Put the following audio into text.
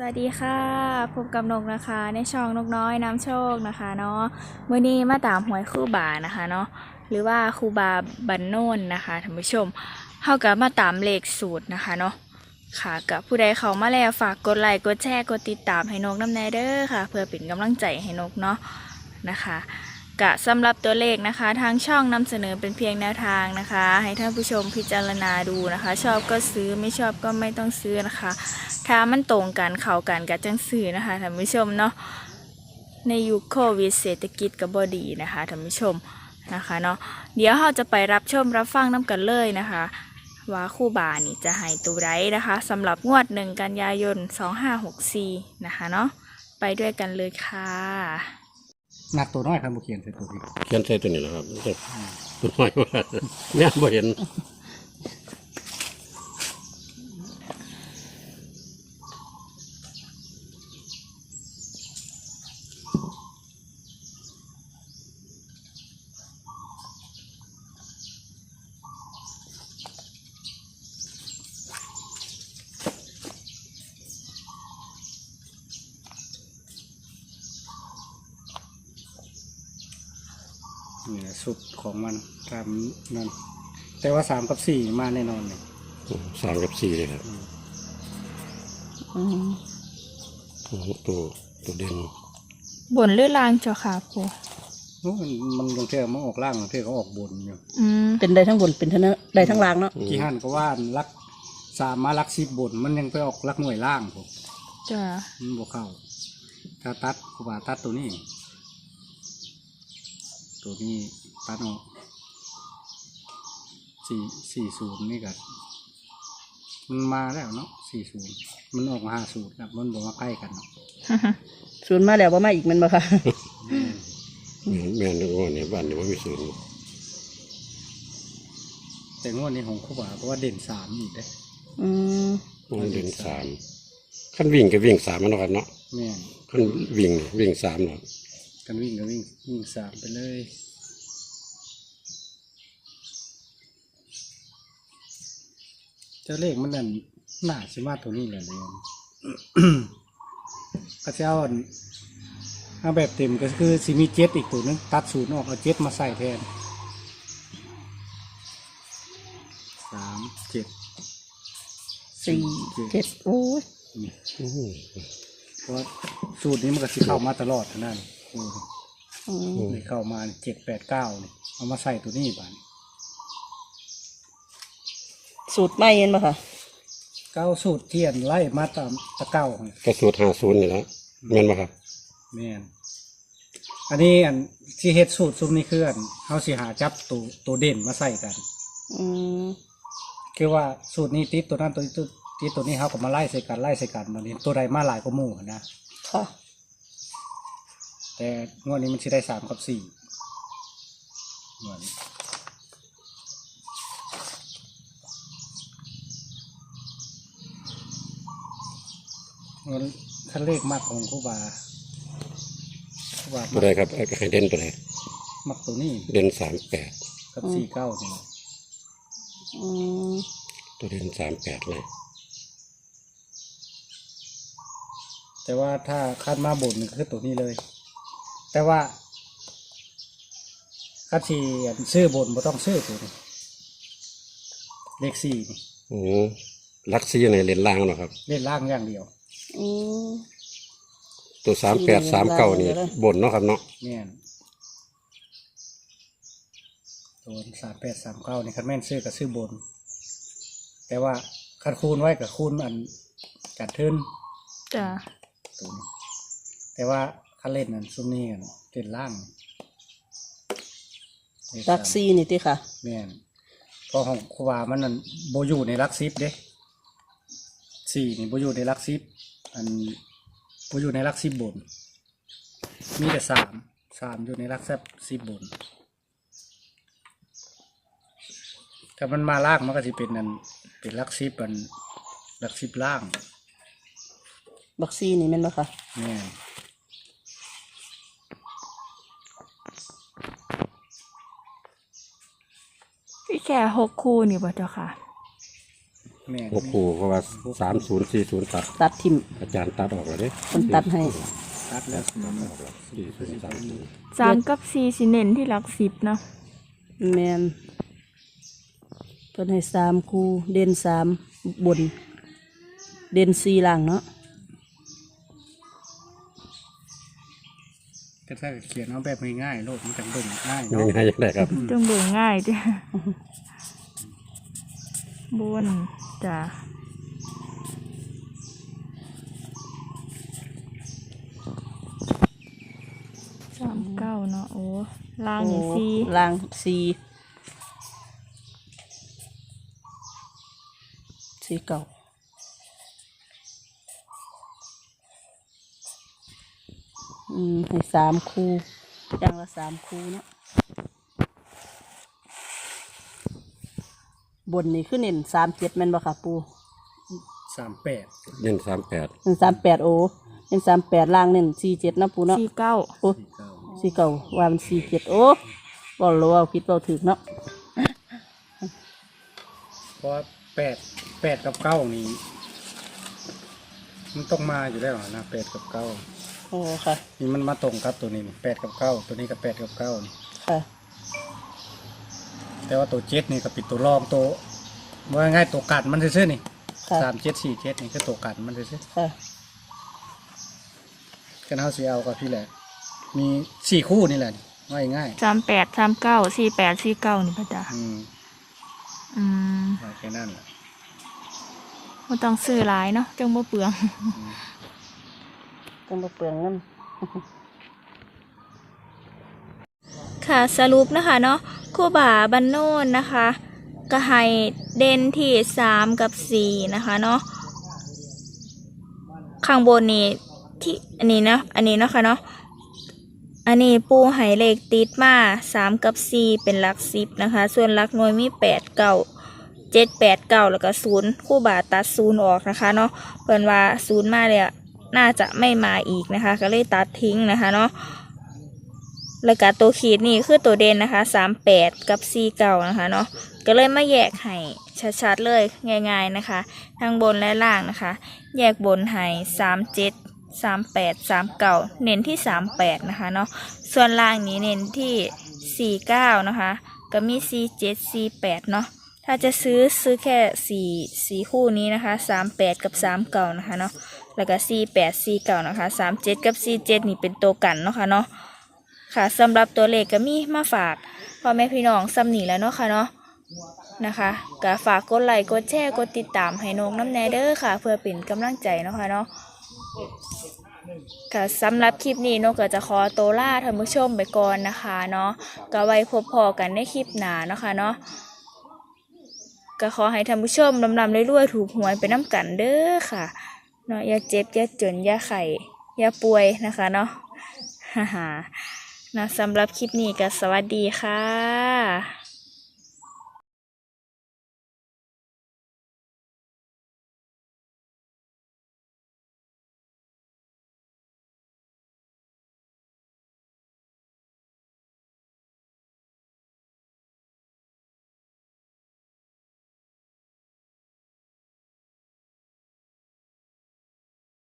สวัสดีค่ะพบกับนกนะคะ ในช่องนกน้อยน้ำโชคนะคะเนาะมื่อนี้มาตามหวยคู่บานะคะเนาะหรือว่าคูบาบันโนนนะคะท่านผู้ชมเฮากับมาตามเลขสูตรนะคะเนาะค่ะกับผู้ใดเขามาแล้วฝากกดไลค์กดแชร์กดติดตามให้นกน้ำแน่เด้อค่ะ เพื่อเป็นกำลังใจให้นกเนาะนะคะ กะสำหรับตัวเลขนะคะ ทางช่องนำเสนอเป็นเพียงแนวทางนะคะ ให้ท่านผู้ชมพิจารณาดูนะคะ ชอบก็ซื้อไม่ชอบก็ไม่ต้องซื้อนะคะ ถ้ามันตรงกันเข้ากันกับจังสื่อนะคะท่านผู้ชมเนาะในยุคโควิดเศรษฐกิจก็บ่ดีนะคะท่านผู้ชมนะคะเนาะเดี๋ยวเราจะไปรับชมรับฟังน้ำกันเลยนะคะ ว่าคู่บานี่จะให้ตัวไรนะคะสำหรับงวดหนึ่งกันยายน 2564 นะคะเนาะไปด้วยกันเลยค่ะ หนักตัวน้อยครับบุเขียนใส่ตัวนี้เขียนใส่ตัวนี้แหละครับตัวน้อยว่าเนี่ยบ่เห็น นี่แหละสุดของมันตามนั่นแต่ว่าสามกับสี่มาแน่นอนเลยสามกับสี่เลยครับโอ้โหตัวตัวเด่นบนหรือลางเจ้าค่ะปูโอ้มันมันบางเทื่อมันออกล่างบางเทื่อก็ออกบนอยู่อืมเป็นได้ทั้งบนเป็นทั้งได้ทั้งล่างเนาะกี่หันก็ว่าลักสามมาลักสิบบน มันยังไปออกลักหน่วยล่างผมจ้ามันบวเข้าถ้าตัดกูว่าตัดตัวนี้ ตัวนี้ตัดออกสี่สี่ศูนย์นี่ก็มันมาแล้วเนาะสี่ศูนย์มันออกมาห้าศูนย์ครับมันบอกว่าใกล้กันเนาะศูนย์มาแล้วว่ามาอีกแมันบ่ค่ะ แม่นว่าเนี่ยบ้านนี้ว่ามีศูนย์แต่งวดนี้ของครูบาเพราะว่าเด่นสามอีกเด้อืมมันเด่นสามขั้นวิ่งก็วิ่งสามมันเนาะครับเนาะแม่นขั้นวิ่งวิ่งสามเนาะ กันวิ่งก็วิ่งวิ่งสามไปเลยเจ้าเลขมันนั่นหน้าชิมาตัวนี้แหละเลยก็จะเอาอันเอาแบบเต็มก็คือสิมีเจ็ดอีกตัวนึงตัดศูนย์ออกเอาเจ็ดมาใส่แทนสามเจ็ดสี่เจ็ดโอ้ยนี่อืมเพราะว่าสูตรนี้มันก็สิเข้ามาตลอดเท่านั้น อืมอืมนี่เข้ามาเจ็ดแปดเก้านี่เอามาใส่ตัวนี้บานสูตรไม่เห็นบ่ค่ะ เก้าสูตรเทียนไล่มาตามตะเก้านี่ก็สูตรห้าศูนย์นี่แหละแม่นบ่ครับ แม่นอันนี้อันที่เฮ็ดสูตรซุมนี้คืออันเฮาสิหาจับตัวตัวเด่นมาใส่กัน อืมคือว่าสูตรนี้ติดตัวนั้นตัวนี้ติดตัวนี้เฮาก็มาไล่ใส่กันไล่ใส่กันมานี่ตัวใดมาหลายกว่าหมู่นะค่ะ แต่งวดนี้มันสิได้สามกับสี่งวดนี้งวดขั้นเลขมากของครูบาครูบาตัวใดครับให้เด่นตัวใดมักตัวนี้เด่นสามแปดกับสี่เก้านี่อืมตัวเด่นสามแปดเลย แต่ว่าถ้าคัดมาบนนี่คือตัวนี้เลย แต่ว่าคัดที่ซื้อบนบ่ต้องซื้อตัวนี้เลขสี่นี่โอ้ลักซี่ในเลนล่างเนาะครับ เล่นล่างอย่างเดียวอืม ตัวสามแปดสามเก้านี่เลนล่างเลยบนเนาะครับเนาะแม่นตัวสามแปดสามเก้านี่คันแม่นซื้อกับซื้อบน แต่ว่าคันคูณไว้กับคูณอันกัดทึนจ้าตัวนี้แต่ว่า คันเล่นนั่นซุ้มนี้กันเล่นล่างเลขลักสามซี่นี่ติค่ะ แม่นเพราะของครูบามันนั่นโบอยู่ในลักซิปเด้สี่นี่โบอยู่ในลักซิปอันโบอยู่ในลักซิปบน มีแต่สามสามอยู่ในลักซิปซิบบนถ้ามันมาล่างมันก็จะเป็นนันเป็นลักซิปอันลักซิปล่าง บักซี่นี่แม่นบ่ค่ะ แม่น แค่หกคู่นี่บ่เจ้าค่ะ แม่นหกคู่เพราะว่าสามศูนย์สี่ศูนย์ตัด ตัดทิมอาจารย์ตัดออกแล้วเด้คนตัดให้ ตัดแล้วตัดออกแล้วสี่ศูนย์สามศูนย์สามกับสี่สิเน้นที่หลักสิบเนาะแมนเพิ่นให้สามคูเด่นสามบน เด่นสี่ล่างเนาะ แต่ถ้าเขียนเอาแบบง่ายๆโลกมันจะเบิ่งง่ายยังเนาะไงยังไงครับ จังเบิ่งง่ายจ้ะบนจ้ะสามเก้าเนาะโอ้ล่างนี่สี่โอ้ล่างสี่สี่เก่า อืมให้สามคูอย่างละสามคูเนาะบนนี่คือเน้นสามเจ็ดแม่นบ่ค่ะปูสามแปดเล่นสามแปดเน้นสามแปดโอเน้นสามแปดล่างเน้นสี่เจ็ดนะปูเนาะสี่เก้าโอ้สี่เก้าสี่เก่าว่ามันสี่เจ็ดโอ้บอกเลยว่าคิดเราถึกเนาะเพราะว่าแปดแปดกับเก้านี่มันต้องมาอยู่แล้วนะแปดกับเก้า โอ้ค่ะ นี่มันมาตรงกับตัวนี้นี่แปดกับเก้าตัวนี้กับแปดกับเก้านี่ค่ะ แต่ว่าตัวเจ็ดนี่ก็ปิดตัวรองตัวว่าง่ายตัวกัดมันซื่อๆนี่ค่ะ สามเจ็ดสี่เจ็ดนี่คือตัวกัดมันซื่อค่ะ ๆกันเฮาสิเอากับพี่แหละ มีสี่คู่นี่แหละนี่ว่าง่ายสามแปดสามเก้าสี่แปดสี่เก้านี่ปะจ๊ะๆอืมอืมว่าแค่นั้นแหละ ไม่ต้องซื้อหลายเนาะจังบ่เปลืองต้ องมาเปลืองเงินค่ะสรุปนะคะเนาะคู่บ่าบันโนนนะคะ ก็ให้เด่นที่สามกับสี่นะคะเนาะข้างบนนี่ที่อันนี้เนาะอันนี้เนาะคะเนาะอันนี้ปูไห้เลขติดมาสามกับสี่เป็นหลักสิบนะคะ ส่วนหลักหน่วยมีแปดเก้าเจ็ดแปดเก้าแล้วก็ศูนย์คู่บ่าตัดศูนย์ออกนะคะเนาะเพิ่นว่าศูนย์มาเลยอะ น่าจะไม่มาอีกนะคะ ก็เลยตัดทิ้งนะคะเนาะแล้วก็ตัวขีดนี่คือตัวเด่นนะคะสามแปดกับสี่เก่านะคะเนาะก็เลยมาแยกให้ชัดๆเลยง่าย ๆนะคะ ทั้งบนและล่างนะคะ แยกบนให้สามเจ็ดสามแปดสามเก่าเน้นที่สามแปดนะคะเนาะส่วนล่างนี้เน้นที่สี่เก้านะคะ ก็มีสี่เจ็ดสี่แปดเนาะ ถ้าจะซื้อซื้อแค่สี่สี่คู่นี้นะคะสามแปดกับสามเก่านะคะเนาะแล้วก็สี่แปดสี่เก่านะคะสามเจ็ดกับสี่เจ็ดนี่เป็นตัวกันเนาะค่ะเนาะค่ะสำหรับตัวเลขก็มีมาฝากพ่อแม่พี่น้องซ้ำหนีแล้วเนาะค่ะเนาะนะคะก็ฝากกดไลค์กดแชร์กดติดตามให้นกน้ำแนเด้อค่ะ เพื่อเป็นกำลังใจเนาะค่ะเนาะค่ะสำหรับคลิปนี้นกก็จะขอตัวลาท่านผู้ชมไปก่อนนะคะเนาะก็ไว้พบพอกันในคลิปหน้าเนาะค่ะเนาะ ก็ขอให้ท่านผู้ชมลำลำรวยๆถูกหวยไปน้ำกันเด้อค่ะเนาะอย่าเจ็บอย่าจนอย่าไข่อย่าป่วยนะคะเนาะฮ่าฮ่านะสำหรับคลิปนี้ก็สวัสดีค่ะ